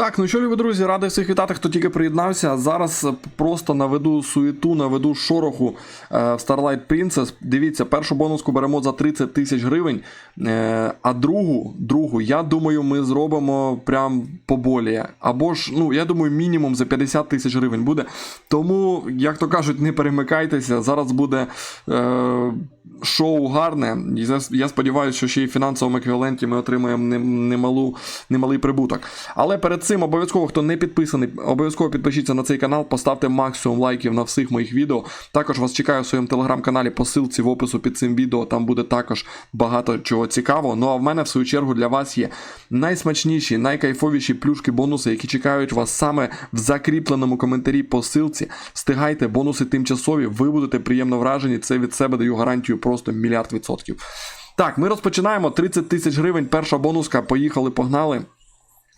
Так, ну що, любі друзі, радий всіх вітати, хто тільки приєднався. Зараз просто наведу суєту, наведу шороху е, в Starlight Princess. Дивіться, першу бонуску беремо за 30 тисяч гривень, е, а другу, другу, я думаю, ми зробимо прям поболіє. Або ж, ну, я думаю, мінімум за 50 тисяч гривень буде. Тому, як то кажуть, не перемикайтеся. Зараз буде е, шоу гарне. Я- сподіваюся, що ще й в фінансовому еквіваленті ми отримаємо немалу, немалий прибуток. Але перед цим обов'язково, хто не підписаний, обов'язково підпишіться на цей канал, поставте максимум лайків на всіх моїх відео. Також вас чекаю в своєму телеграм-каналі по ссылці в опису під цим відео. Там буде також багато чого цікавого. Ну а в мене в свою чергу для вас є найсмачніші, найкайфовіші плюшки, бонуси, які чекають вас саме в закріпленому коментарі по ссылці. Встигайте, бонуси тимчасові, ви будете приємно вражені. Це від себе даю гарантію просто мільярд відсотків. Так, ми розпочинаємо. 30 тисяч гривень. Перша бонуска. Поїхали, погнали.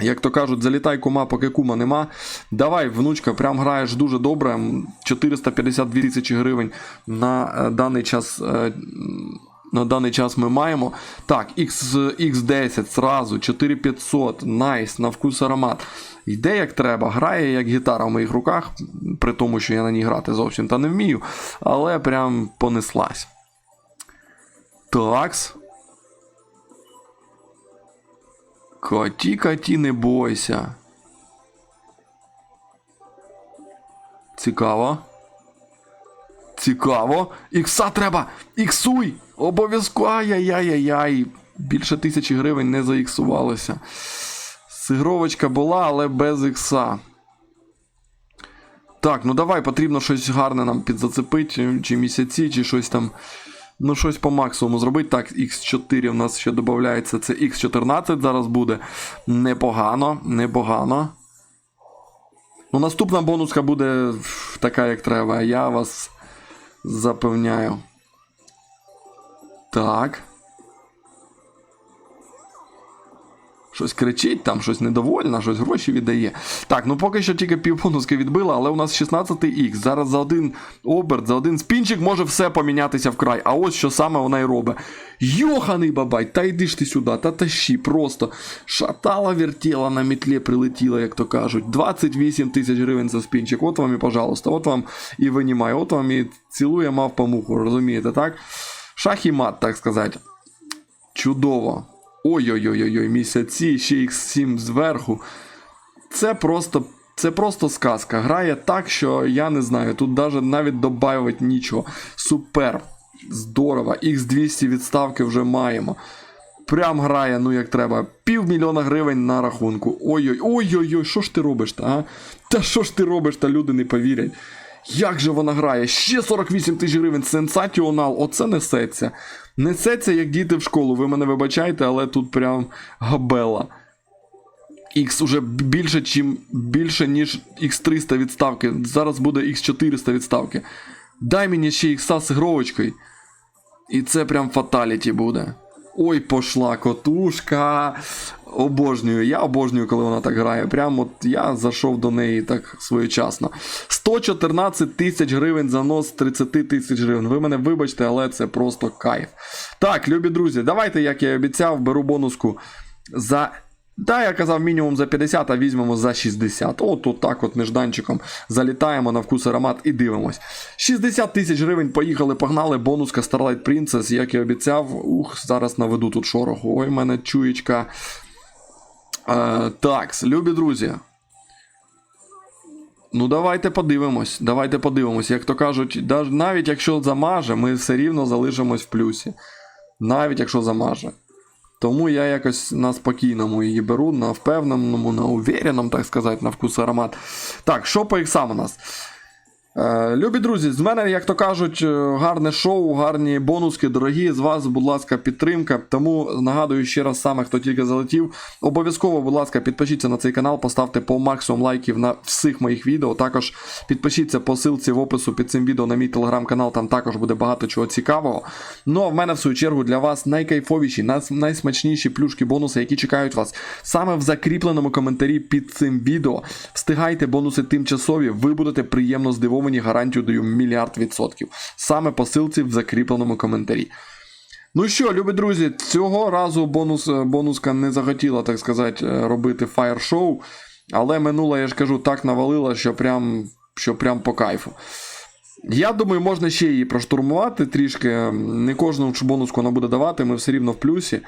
Як то кажуть, залітай кума, поки кума нема. Давай, внучка, прям граєш дуже добре. 452 тисячі гривень на е, даний час. е, На даний час ми маємо. Так, X, X10 зразу, 4500, найс, на вкус аромат. Йде як треба, грає як гітара в моїх руках, при тому, що я на ній грати зовсім та не вмію, але прям понеслась. Такс. Коті, коті, не бойся. Цікаво. Цікаво. Ікса треба! Іксуй! Обов'язково. Ай-яй-яй-яй. Більше тисячі гривень не заіксувалося. Сигровочка була, але без ікса. Так, ну давай, потрібно щось гарне нам підзацепити, чи місяці, чи щось там. Ну, щось по максимуму зробити. Так, X4 в нас ще додається. Це X14 зараз буде. Непогано, непогано. Ну, наступна бонуска буде така, як треба. Я вас запевняю. Так. Щось кричить, там щось недовольна, щось гроші віддає. Так, ну поки що тільки півбонуски відбила, але у нас 16х. Зараз за один оберт, за один спінчик може все помінятися вкрай. А ось що саме вона й робить. Йоханий бабай, та йди ж ти сюди, та тащи, просто шатала, вертіла, на мітлі прилетіла, як то кажуть. 28 тисяч гривень за спінчик. От вам і, пожалуйста, от вам і винімай, от вам і цілує мав по муху, розумієте, так? Шах і мат, так сказати. Чудово. Ой-ой-ой, місяці, ще їх 7 зверху. Це просто. Це просто сказка. Грає так, що я не знаю. Тут даже навіть добавити нічого. Супер. Здорово. Х200 відставки вже маємо. Прям грає, ну як треба. Півмільйона гривень на рахунку. Ой-ой, ой-ой-ой, що ж ти робиш та? а? Та що ж ти робиш, та люди не повірять. Як же вона грає? Ще 48 тисяч гривень, сенсаціонал, оце несеться. Несеться, як діти в школу. Ви мене вибачайте, але тут прям габела. X уже більше, чим, більше ніж X300 відставки. Зараз буде X400 відставки. Дай мені ще X з ігровочкою. І це прям фаталіті буде. Ой, пошла котушка. Обожнюю. Я обожнюю, коли вона так грає. Прям от я зайшов до неї так своєчасно. 114 тисяч гривень за нос 30 тисяч гривень. Ви мене вибачте, але це просто кайф. Так, любі друзі, давайте, як я і обіцяв, беру бонуску за. Да, я казав мінімум за 50, а візьмемо за 60. От от так от нежданчиком залітаємо на вкус аромат і дивимось. 60 тисяч гривень, поїхали, погнали. Бонуска Starlight Princess, як і обіцяв. Ух, зараз наведу тут шороху. Ой, мене чуєчка. Е, так, любі друзі. Ну, давайте подивимось. Давайте подивимось. Як то кажуть, навіть якщо замаже, ми все рівно залишимось в плюсі. Навіть якщо замаже. Тому я якось на спокійному її беру, на впевненому, на увіреному, так сказати, на вкус аромат. Так, що по іксам у нас? Е, любі друзі, з мене, як то кажуть, е, гарне шоу, гарні бонуски, дорогі. З вас, будь ласка, підтримка. Тому нагадую ще раз саме, хто тільки залетів. Обов'язково, будь ласка, підпишіться на цей канал, поставте по максимум лайків на всіх моїх відео. Також підпишіться по ссылці в опису під цим відео на мій телеграм-канал, там також буде багато чого цікавого. Ну а в мене, в свою чергу, для вас найкайфовіші, найсмачніші плюшки, бонуси, які чекають вас саме в закріпленому коментарі під цим відео. Встигайте бонуси тимчасові, ви будете приємно здивовані, гарантію даю мільярд відсотків. Саме по ссылці в закріпленому коментарі. Ну що, любі друзі, цього разу бонус, е, бонуска не захотіла, так сказати, е, робити фаєр-шоу. Але минула, я ж кажу, так навалила, що прям, що прям по кайфу. Я думаю, можна ще її проштурмувати трішки. Не кожну бонуску вона буде давати, ми все рівно в плюсі.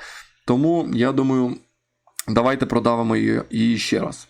Тому я думаю, давайте продавимо її, її ще раз.